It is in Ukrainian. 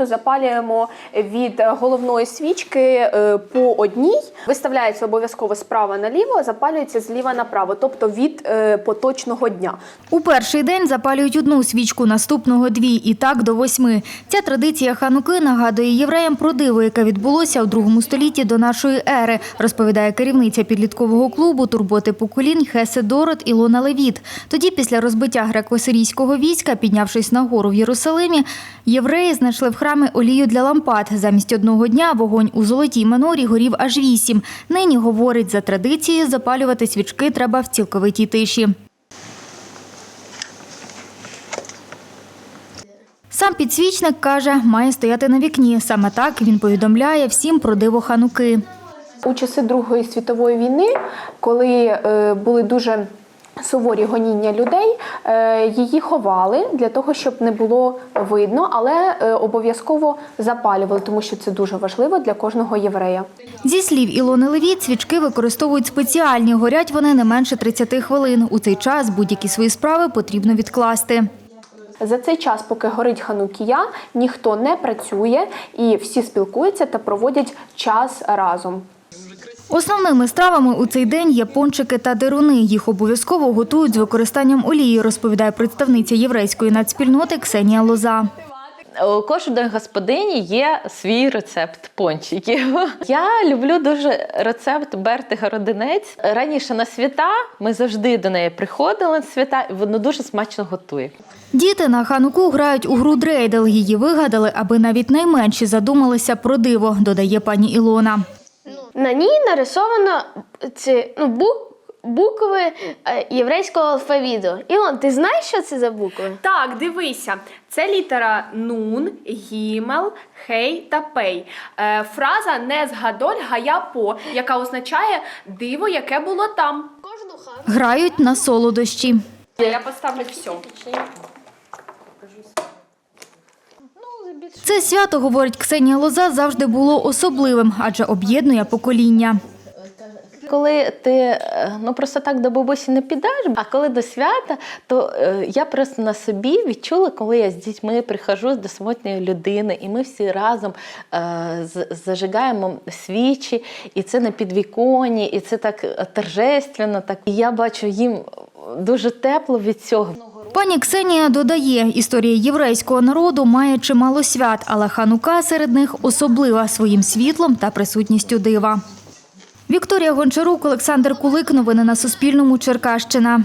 Запалюємо від головної свічки е, по одній. Виставляється обов'язково справа наліво, запалюється зліва направо, тобто від е, поточного дня. У перший день запалюють одну свічку, наступного дві і так до восьми. Ця традиція хануки нагадує євреям про диво, яке відбулося у другому столітті до нашої ери, розповідає керівниця підліткового клубу турботи поколінь Хесе Дорот Ілона Левіт. Тоді, після розбиття греко-сирійського війська, піднявшись на гору в Єрусалимі, євреї знайшли в храмі олію для лампад. Замість одного дня вогонь у золотій менорі горів аж вісім. Нині говорить за традицією, запалювати свічки треба в цілковитій тиші. Сам підсвічник каже, має стояти на вікні. Саме так він повідомляє всім про диво хануки. У часи Другої світової війни, коли е, були дуже суворі гоніння людей, е, її ховали для того, щоб не було видно, але е, обов'язково запалювали, тому що це дуже важливо для кожного єврея. Зі слів Ілони Левіт, свічки використовують спеціальні. Горять вони не менше 30 хвилин. У цей час будь-які свої справи потрібно відкласти. За цей час, поки горить ханукія, ніхто не працює і всі спілкуються та проводять час разом. Основними стравами у цей день є пончики та деруни. Їх обов'язково готують з використанням олії, розповідає представниця єврейської нацспільноти Ксенія Лоза. У кожної господині є свій рецепт пончиків. Я люблю дуже рецепт Берти Городинець. Раніше на свята ми завжди до неї приходили на свята, і вона дуже смачно готує. Діти на хануку грають у гру дрейдел. Її вигадали, аби навіть найменші задумалися про диво, додає пані Ілона. На ній нарисовано ці ну, бу, букви е, єврейського алфавіту. Ілон, ти знаєш, що це за букви? Так, дивися, це літера нун, гімел, хей та пей. Е, фраза не згадоль гая по, яка означає диво, яке було там. Грають на солодощі. Я поставлю все. Це свято, говорить Ксенія Лоза, завжди було особливим, адже об'єднує покоління. Коли ти е, ну просто так до бабусі не підеш, а коли до свята, то е, я просто на собі відчула, коли я з дітьми приходжу до самотньої людини, і ми всі разом е, зажигаємо свічі, і це на підвіконні, і це так торжественно. Так і я бачу їм дуже тепло від цього. Пані Ксенія додає, історія єврейського народу має чимало свят, але ханука серед них особлива своїм світлом та присутністю дива. Вікторія Гончарук, Олександр Кулик. Новини на Суспільному. Черкащина.